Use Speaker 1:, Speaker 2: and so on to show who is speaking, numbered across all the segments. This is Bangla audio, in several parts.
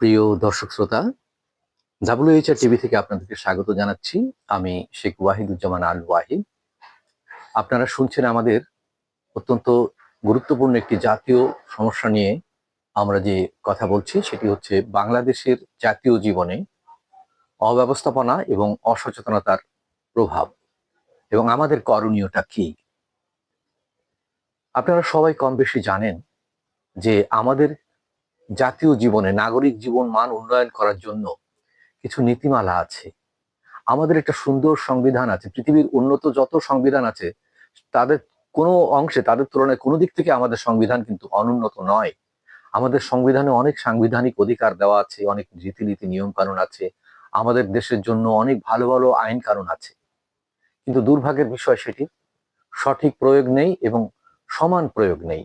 Speaker 1: প্রিয় দর্শক শ্রোতা ডাব্লিউএইচআর টিভি থেকে আপনাদেরকে স্বাগত জানাচ্ছি। আমি শেখ ওয়াহিদুজ্জামান আল ওয়াহিদ। আপনারা শুনছেন আমাদের অত্যন্ত গুরুত্বপূর্ণ একটি জাতীয় সমস্যা নিয়ে আমরা যে কথা বলছি, সেটি হচ্ছে বাংলাদেশের জাতীয় জীবনে অব্যবস্থাপনা এবং অসচেতনতার প্রভাব এবং আমাদের করণীয়টা কি? আপনারা সবাই কম বেশি জানেন যে আমাদের জাতীয় জীবনে নাগরিক জীবন মান উন্নয়ন করার জন্য কিছু নীতিমালা আছে। আমাদের একটা সুন্দর সংবিধান আছে, পৃথিবীর উন্নত যত সংবিধান আছে, তাদের কোনো অংশে, তাদের তুলনায় কোনো দিক থেকে আমাদের সংবিধান কিন্তু অনুন্নত নয়। আমাদের সংবিধানে অনেক সাংবিধানিক অধিকার দেওয়া আছে, অনেক রীতিনীতি নিয়ম কানুন আছে, আমাদের দেশের জন্য অনেক ভালো ভালো আইন কানুন আছে। কিন্তু দুর্ভাগ্যের বিষয় সেটি, সঠিক প্রয়োগ নেই এবং সমান প্রয়োগ নেই।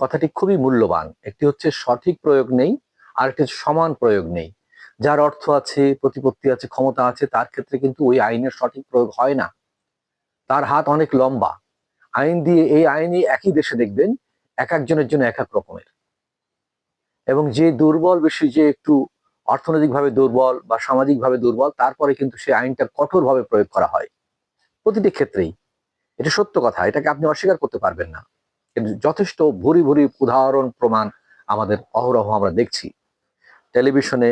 Speaker 1: কথাটি খুবই মূল্যবান। একটি হচ্ছে সঠিক প্রয়োগ নেই আর একটি সমান প্রয়োগ নেই। যার অর্থ আছে, প্রতিপত্তি আছে, ক্ষমতা আছে, তার ক্ষেত্রে কিন্তু ওই আইনের সঠিক প্রয়োগ হয় না। তার হাত অনেক লম্বা। আইন দিয়ে এই আইনই একই দেশে দেখবেন, এক একজনের জন্য এক এক রকমের। এবং যে দুর্বল বেশি, যে একটু অর্থনৈতিকভাবে দুর্বল বা সামাজিকভাবে দুর্বল, তারপরে কিন্তু সেই আইনটা কঠোরভাবে প্রয়োগ করা হয়। প্রতিটি ক্ষেত্রেই। এটা সত্য কথা, এটাকে আপনি অস্বীকার করতে পারবেন না। কিন্তু যথেষ্ট ভুরি ভুরি উদাহরণ প্রমাণ আমাদের অহরহ আমরা দেখছি। টেলিভিশনে,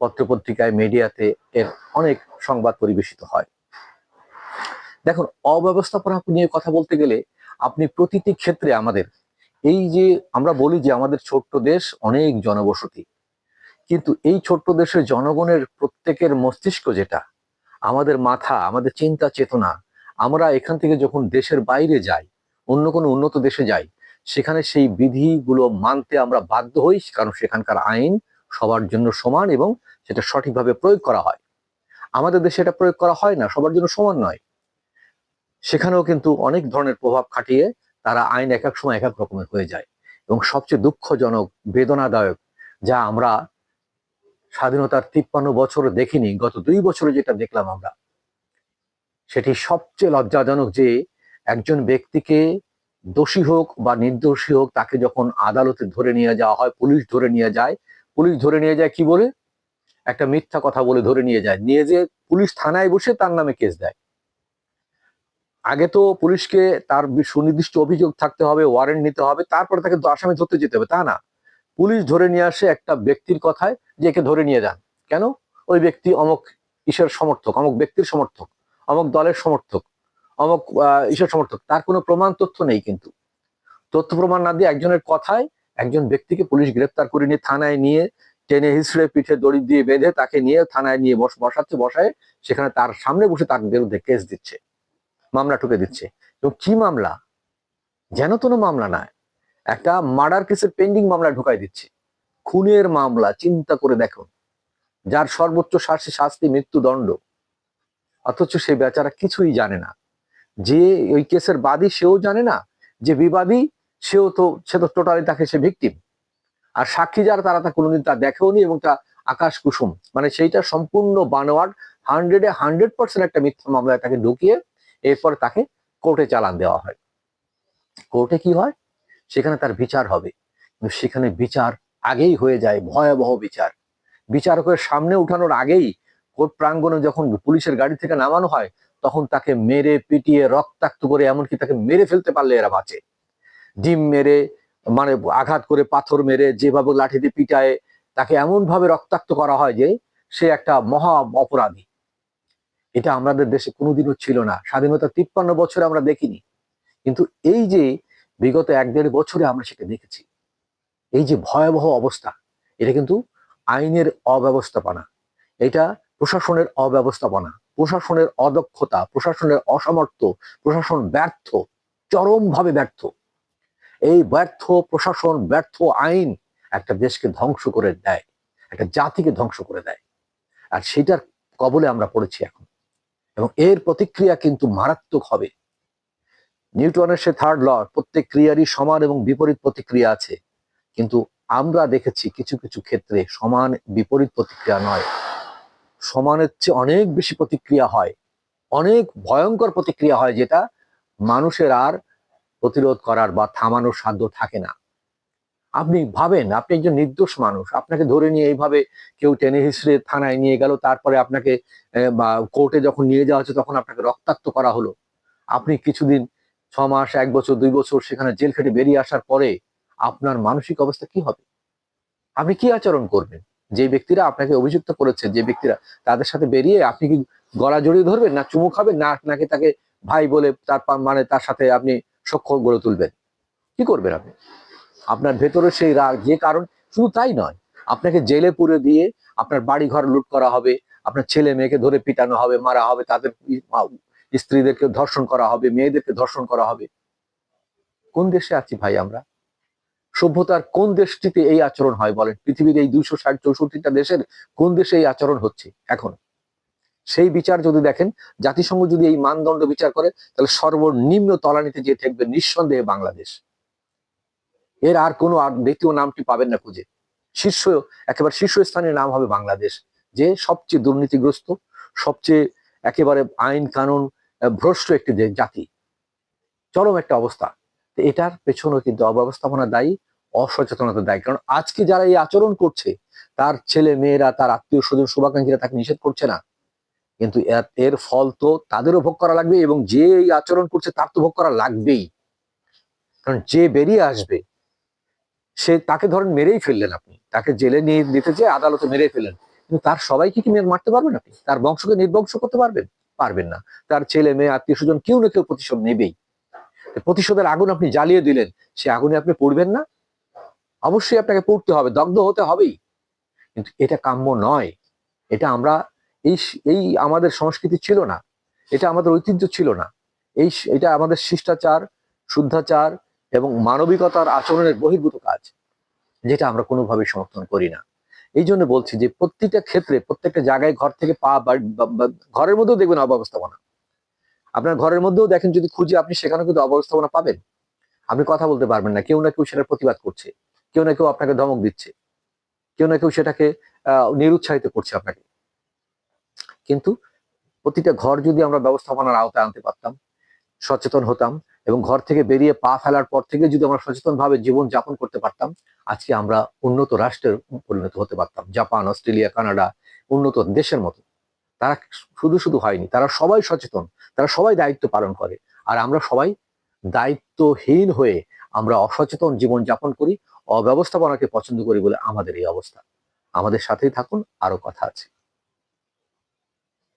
Speaker 1: পত্রপত্রিকায়, মিডিয়াতে এর অনেক সংবাদ পরিবেশিত হয়। দেখুন, অব্যবস্থাপনা নিয়ে কথা বলতে গেলে আপনি প্রতিটি ক্ষেত্রে আমাদের, এই যে আমরা বলি যে আমাদের ছোট্ট দেশ অনেক জনবসতি, কিন্তু এই ছোট্ট দেশের জনগণের প্রত্যেকের মস্তিষ্ক যেটা, আমাদের মাথা, আমাদের চিন্তা চেতনা আমরা এখান থেকে যখন দেশের বাইরে যাই অন্য কোনো উন্নত দেশে যাই, সেখানে সেই বিধিগুলো মানতে আমরা বাধ্য হই, কারণ সেখানকার আইন সবার জন্য সমান এবং সেটা সঠিকভাবে প্রয়োগ করা হয়। আমাদের দেশে এটা প্রয়োগ করা হয় না, সবার জন্য সমান নয়। সেখানেও কিন্তু অনেক ধরনের প্রভাব খাটিয়ে তারা আইন এক এক সময় এক এক রকমের হয়ে যায় এবং সবচেয়ে দুঃখজনক, বেদনাদায়ক, যা আমরা স্বাধীনতার তিপ্পান্ন বছর দেখিনি, গত দুই বছরে যেটা দেখলাম আমরা, সেটি সবচেয়ে লজ্জাজনক যে একজন ব্যক্তিকে দোষী হোক বা নির্দোষী হোক, তাকে যখন আদালতে ধরে নিয়ে যাওয়া হয়, পুলিশ ধরে নিয়ে যায়, পুলিশ ধরে নিয়ে যায় কি বলে? একটা মিথ্যা কথা বলে ধরে নিয়ে যায়। নিয়ে যে পুলিশ থানায় বসে তার নামে কেস দেয়। আগে তো পুলিশকে তার সুনির্দিষ্ট অভিযোগ থাকতে হবে ওয়ারেন্ট নিতে হবে, তারপরে তাকে আসামি ধরতে যেতে হবে, তা না। পুলিশ ধরে নিয়ে আসে একটা ব্যক্তির কথায় যে একে ধরে নিয়ে যান। কেন? ওই ব্যক্তি অমক ঈশ্বর সমর্থক, অমক ব্যক্তির সমর্থক, অমক দলের সমর্থক। অমক ঈশ্বর সমর্থক। তার কোনো প্রমাণ তথ্য নেই কিন্তু। তথ্য প্রমাণ না দিয়ে একজনের কথায় একজন ব্যক্তিকে পুলিশ গ্রেপ্তার করে নিয়ে থানায় নিয়ে টেনে হিসড়ে পিঠে দড়ি দিয়ে বেঁধে তাকে নিয়ে থানায় নিয়ে বস বসাচ্ছে বসায় সেখানে তার সামনে বসে তার বিরুদ্ধে কেস দিচ্ছে। মামলা ঠুকে দিচ্ছে। এবং কি মামলা? যেন কোনো মামলা নয় একটা মার্ডার কেসের পেন্ডিং মামলা ঢুকাই দিচ্ছে। খুনের মামলা, চিন্তা করে দেখুন। যার সর্বোচ্চ শাস্তি শাস্তি মৃত্যুদণ্ড। অথচ সে বেচারা কিছুই জানে না। যে ওই কেসের বাদী সেও জানে না, যে বিবাদী সেও তো, সে তো টোটালি তাকে সে ভিকটিম আর সাক্ষী যারা, তারা তা কোনোদিন তা দেখেওনি এবং তা আকাশ কুসুম মানে সেইটা সম্পূর্ণ বানোয়াট হান্ড্রেডে হান্ড্রেড পার্সেন্ট একটা মিথ্যা মামলায় তাকে ঢুকিয়ে এরপর তাকে কোর্টে চালান দেওয়া হয়। কোর্টে কি হয়? সেখানে তার বিচার হবে। কিন্তু সেখানে বিচার আগেই হয়ে যায়, ভয়াবহ বিচার। বিচারকের সামনে উঠানোর আগেই কোর্ট প্রাঙ্গণে যখন পুলিশের গাড়ি থেকে নামানো হয় তখন তাকে মেরে পিটিয়ে রক্তাক্ত করে এমনকি তাকে মেরে ফেলতে পারলে এরা বাঁচে। ডিম মেরে মানে আঘাত করে পাথর মেরে, যেভাবে লাঠিতে পিটায়, তাকে এমন ভাবে রক্তাক্ত করা হয় যে সে একটা মহা অপরাধী। এটা আমাদের দেশে কোনোদিনও ছিল না। স্বাধীনতা তিপ্পান্ন বছরে আমরা দেখিনি। কিন্তু এই যে বিগত এক দেড় বছরে আমরা সেটা দেখেছি। এই যে ভয়াবহ অবস্থা, এটা কিন্তু আইনের অব্যবস্থাপনা। এটা প্রশাসনের অব্যবস্থাপনা, প্রশাসনের অদক্ষতা, প্রশাসনের অসমর্থ, প্রশাসন ব্যর্থ, চরমভাবে ব্যর্থ। এই ব্যর্থ প্রশাসন, ব্যর্থ আইন একটা দেশকে ধ্বংস করে দেয়, একটা জাতিকে ধ্বংস করে দেয়। আর সেটার কবলে আমরা পড়েছি এখন। এবং এর প্রতিক্রিয়া কিন্তু মারাত্মক হবে। নিউটনের সে থার্ড ল প্রত্যেক ক্রিয়ারই সমান এবং বিপরীত প্রতিক্রিয়া আছে। কিন্তু আমরা দেখেছি কিছু কিছু ক্ষেত্রে সমান বিপরীত প্রতিক্রিয়া নয়। সমানের চেয়ে অনেক বেশি প্রতিক্রিয়া হয়। অনেক ভয়ঙ্কর প্রতিক্রিয়া হয় যেটা মানুষের আর প্রতিরোধ করার বা থামানোর সাধ্য থাকে না। আপনি ভাবেন, আপনি একজন নির্দোষ মানুষ, আপনাকে ধরে নিয়ে এইভাবে কেউ টেনে হিসড়ে থানায় নিয়ে গেল, তারপরে আপনাকে বা কোর্টে যখন নিয়ে যাওয়া হচ্ছে তখন আপনাকে রক্তাক্ত করা হলো। আপনি কিছুদিন ছ মাস এক বছর, দুই বছর সেখানে জেল খেটে বেরিয়ে আসার পরে আপনার মানসিক অবস্থা কি হবে? আপনি কি আচরণ করবেন? যে ব্যক্তিরা আপনাকে অভিযুক্ত করেছে, যে ব্যক্তিরা তাদের সাথে বেরিয়ে আপনি কি গলা জড়িয়ে ধরবেন, না চুমু খাবেন, না, নাকি তাকে ভাই বলে তার মানে তার সাথে আপনি সখ্য গড়ে তুলবেন? কি করবেন আপনি? আপনার ভেতরে সেই রাগ, যে কারণ, শুধু তাই নয়। আপনাকে জেলে পুরে দিয়ে আপনার বাড়ি ঘর লুট করা হবে, আপনার ছেলে মেয়েকে ধরে পিটানো হবে, মারা হবে, তাদের স্ত্রীদেরকে ধর্ষণ করা হবে, মেয়েদেরকে ধর্ষণ করা হবে। কোন দেশে আছি ভাই আমরা? সভ্যতার কোন দেশটিতে এই আচরণ হয় বলেন? পৃথিবীর এই দুইশো ষাট চৌষট্টিটা দেশের কোন দেশে এই আচরণ হচ্ছে? এখন। সেই বিচার যদি দেখেন, জাতিসংঘ যদি এই মানদণ্ড বিচার করে, তাহলে সর্বনিম্ন তলানিতে যে থাকবে নিঃসন্দেহে বাংলাদেশ। এর আর কোনো আর দ্বিতীয় নামটি পাবেন না খুঁজে। শীর্ষ, একেবারে শীর্ষস্থানের নাম হবে বাংলাদেশ, যে সবচেয়ে দুর্নীতিগ্রস্ত, সবচেয়ে একেবারে আইন কানুন ভ্রষ্ট একটি জাতি। চরম একটা অবস্থা। এটার পেছনেও কিন্তু অব্যবস্থাপনা দায়ী অসচেতনতা দায়ী। কারণ আজকে যারা এই আচরণ করছে, তার ছেলে মেয়েরা, তার আত্মীয় স্বজন, শুভাকাঙ্ক্ষীরা তাকে নিষেধ করছে না। কিন্তু এর- ফল তো তাদেরও ভোগ করা লাগবে এবং যে এই আচরণ করছে, তার তো ভোগ করা লাগবেই। কারণ যে বেরিয়ে আসবে, সে তাকে ধরেন মেরেই ফেললেন আপনি। তাকে জেলে নিয়ে দিতে যে আদালতে মেরে ফেলেন কিন্তু তার সবাইকে কি মেরে মারতে পারবেন আপনি? তার বংশকে নির্বংশ করতে পারবেন? পারবেন না। তার ছেলে মেয়ে, আত্মীয় স্বজন কেউ না কেউ প্রতিশোধ নেবেই। প্রতিশোধের আগুন আপনি জ্বালিয়ে দিলেন, সে আগুনে আপনি পড়বেন না? অবশ্যই আপনাকে পড়তে হবে, দগ্ধ হতে হবেই। কিন্তু এটা কাম্য নয়। এটা আমরা, এই এই আমাদের সংস্কৃতি ছিল না। এটা আমাদের ঐতিহ্য ছিল না। এই এটা আমাদের শিষ্টাচার, শুদ্ধাচার এবং মানবিকতার আচরণের বহির্ভূত কাজ, যেটা আমরা কোনোভাবে সমর্থন করি না। এই জন্য বলছি যে প্রত্যেকটা ক্ষেত্রে, প্রত্যেকটা জায়গায় ঘর থেকে পা ঘরের মধ্যেও দেখবেন অব্যবস্থাপনা। আপনার ঘরের মধ্যেও দেখেন যদি খুঁজে আপনি সেখানে কিন্তু অব্যবস্থাপনা পাবেন। আপনি কথা বলতে পারবেন না, কেউ না কেউ সেটার প্রতিবাদ করছে। কেউ না কেউ আপনাকে ধমক দিচ্ছে। কেউ না কেউ সেটাকে নিরুৎসাহিত করছে আপনাকে। কিন্তু প্রতিটা ঘর যদি আমরা ব্যবস্থাপনার আওতায় আনতে পারতাম, সচেতন হতাম এবং ঘর থেকে বেরিয়ে পা ফেলার পর থেকে যদি আমরা সচেতন ভাবে জীবন যাপন করতে পারতাম, আজকে আমরা উন্নত রাষ্ট্রের পরিণত হতে পারতাম। জাপান, অস্ট্রেলিয়া, কানাডা উন্নত দেশের মতো। তারা শুধু শুধু হয়নি, তারা সবাই সচেতন, তারা সবাই দায়িত্ব পালন করে। আর আমরা সবাই দায়িত্বহীন হয়ে আমরা অসচেতন জীবন যাপন করি অব্যবস্থাপনাকে পছন্দ করি বলে আমাদের এই অবস্থা। আমাদের সাথেই থাকুন আরও কথা আছে।